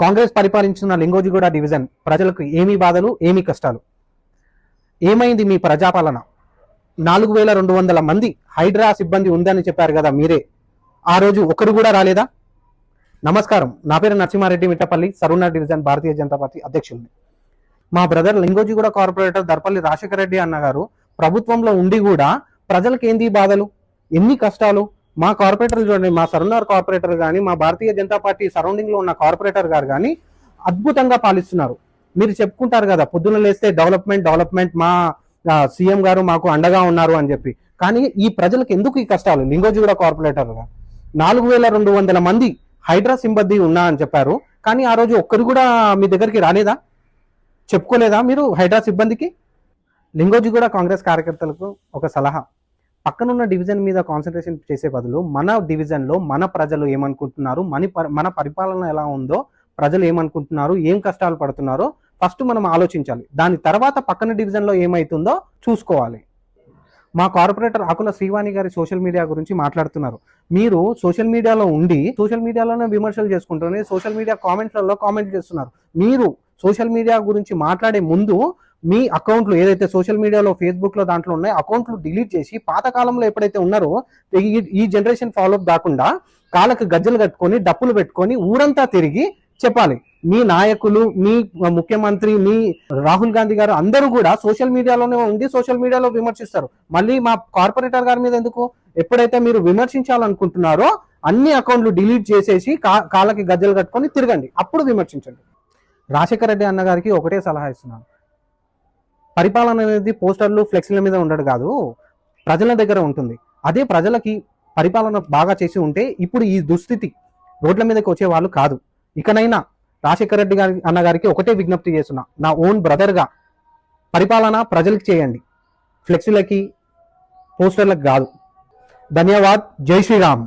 కాంగ్రెస్ పరిపాలించిన లింగోజిగూడ డివిజన్ ప్రజలకు ఏమి బాధలు ఏమి కష్టాలు? ఏమైంది మీ ప్రజాపాలన? నాలుగు వేల రెండు వందల మంది హైడ్రా సిబ్బంది ఉందని చెప్పారు కదా మీరే. ఆ రోజు ఒకరు కూడా రాలేదా? నమస్కారం. నా పేరు నరసింహారెడ్డి మిట్టపల్లి సరుణ డివిజన్ భారతీయ జనతా పార్టీ అధ్యక్షుడిని మా బ్రదర్ లింగోజిగూడ కార్పొరేటర్ దర్పల్లి రాజశేఖర రెడ్డి అన్న గారు ప్రభుత్వంలో ఉండి కూడా ప్రజలకు ఏంది బాధలు? ఎన్ని కష్టాలు? మా కార్పొరేటర్లు చూడండి మా సరుణార్ కార్పొరేటర్ కానీ మా భారతీయ జనతా పార్టీ సరౌండింగ్లో ఉన్న కార్పొరేటర్ గారు కానీ అద్భుతంగా పాలిస్తున్నారు. మీరు చెప్పుకుంటారు కదా పొద్దున లేస్తే డెవలప్మెంట్ డెవలప్మెంట్ మా సీఎం గారు మాకు అండగా ఉన్నారు అని చెప్పి. కానీ ఈ ప్రజలకు ఎందుకు ఈ కష్టాలు? లింగోజిగూడ కార్పొరేటర్గా నాలుగు వేల రెండు వందల మంది హైడ్రా సిబ్బంది ఉన్నా అని చెప్పారు. కానీ ఆ రోజు ఒక్కరు కూడా మీ దగ్గరికి రాలేదా? చెప్పుకోలేదా మీరు హైడ్రా సిబ్బందికి? లింగోజిగూడ కాంగ్రెస్ కార్యకర్తలకు ఒక సలహా. పక్కనున్న డివిజన్ మీద కాన్సన్ట్రేషన్ చేసే బదులు మన డివిజన్లో మన ప్రజలు ఏమనుకుంటున్నారు? మన మన పరిపాలన ఎలా ఉందో ప్రజలు ఏమనుకుంటున్నారు? ఏం కష్టాలు పడుతున్నారో ఫస్ట్ మనం ఆలోచించాలి. దాని తర్వాత పక్కన డివిజన్లో ఏమవుతుందో చూసుకోవాలి. మా కార్పొరేటర్ ఆకుల శ్రీవాణి గారి సోషల్ మీడియా గురించి మాట్లాడుతున్నారు. మీరు సోషల్ మీడియాలో ఉండి సోషల్ మీడియాలోనే విమర్శలు చేసుకుంటూనే సోషల్ మీడియా కామెంట్లలో కామెంట్ చేస్తున్నారు. మీరు సోషల్ మీడియా గురించి మాట్లాడే ముందు మీ అకౌంట్లు ఏదైతే సోషల్ మీడియాలో ఫేస్బుక్లో దాంట్లో ఉన్నాయో అకౌంట్లు డిలీట్ చేసి పాత కాలంలో ఎప్పుడైతే ఉన్నారో ఈ- ఈ జనరేషన్ ఫాలో కాకుండా కాళ్ళకు గజ్జలు కట్టుకొని డప్పులు పెట్టుకొని ఊరంతా తిరిగి చెప్పాలి. మీ నాయకులు మీ ముఖ్యమంత్రి మీ రాహుల్ గాంధీ గారు అందరూ కూడా సోషల్ మీడియాలోనే ఉండి సోషల్ మీడియాలో విమర్శిస్తారు. మళ్ళీ మా కార్పొరేటర్ గారి మీద ఎందుకు? ఎప్పుడైతే మీరు విమర్శించాలనుకుంటున్నారో అన్ని అకౌంట్లు డిలీట్ చేసేసి కా- కాళ్ళకి గజ్జలు కట్టుకొని తిరగండి. అప్పుడు విమర్శించండి. రాజశేఖర రెడ్డి అన్న గారికి ఒకటే సలహా ఇస్తున్నాను. పరిపాలన అనేది పోస్టర్లు ఫ్లెక్సీల మీద ఉండడు కాదు. ప్రజల దగ్గర ఉంటుంది. అదే ప్రజలకి పరిపాలన బాగా చేసి ఉంటే ఇప్పుడు ఈ దుస్థితి రోడ్ల మీదకి వచ్చే వాళ్ళు కాదు. ఇకనైనా రాజశేఖర రెడ్డి గారి అన్నగారికి ఒకటే విజ్ఞప్తి చేస్తున్నా. నా ఓన్ బ్రదర్గా పరిపాలన ప్రజలకు చేయండి. ఫ్లెక్సీలకి పోస్టర్లకు కాదు. ధన్యవాద్. జై శ్రీరామ్.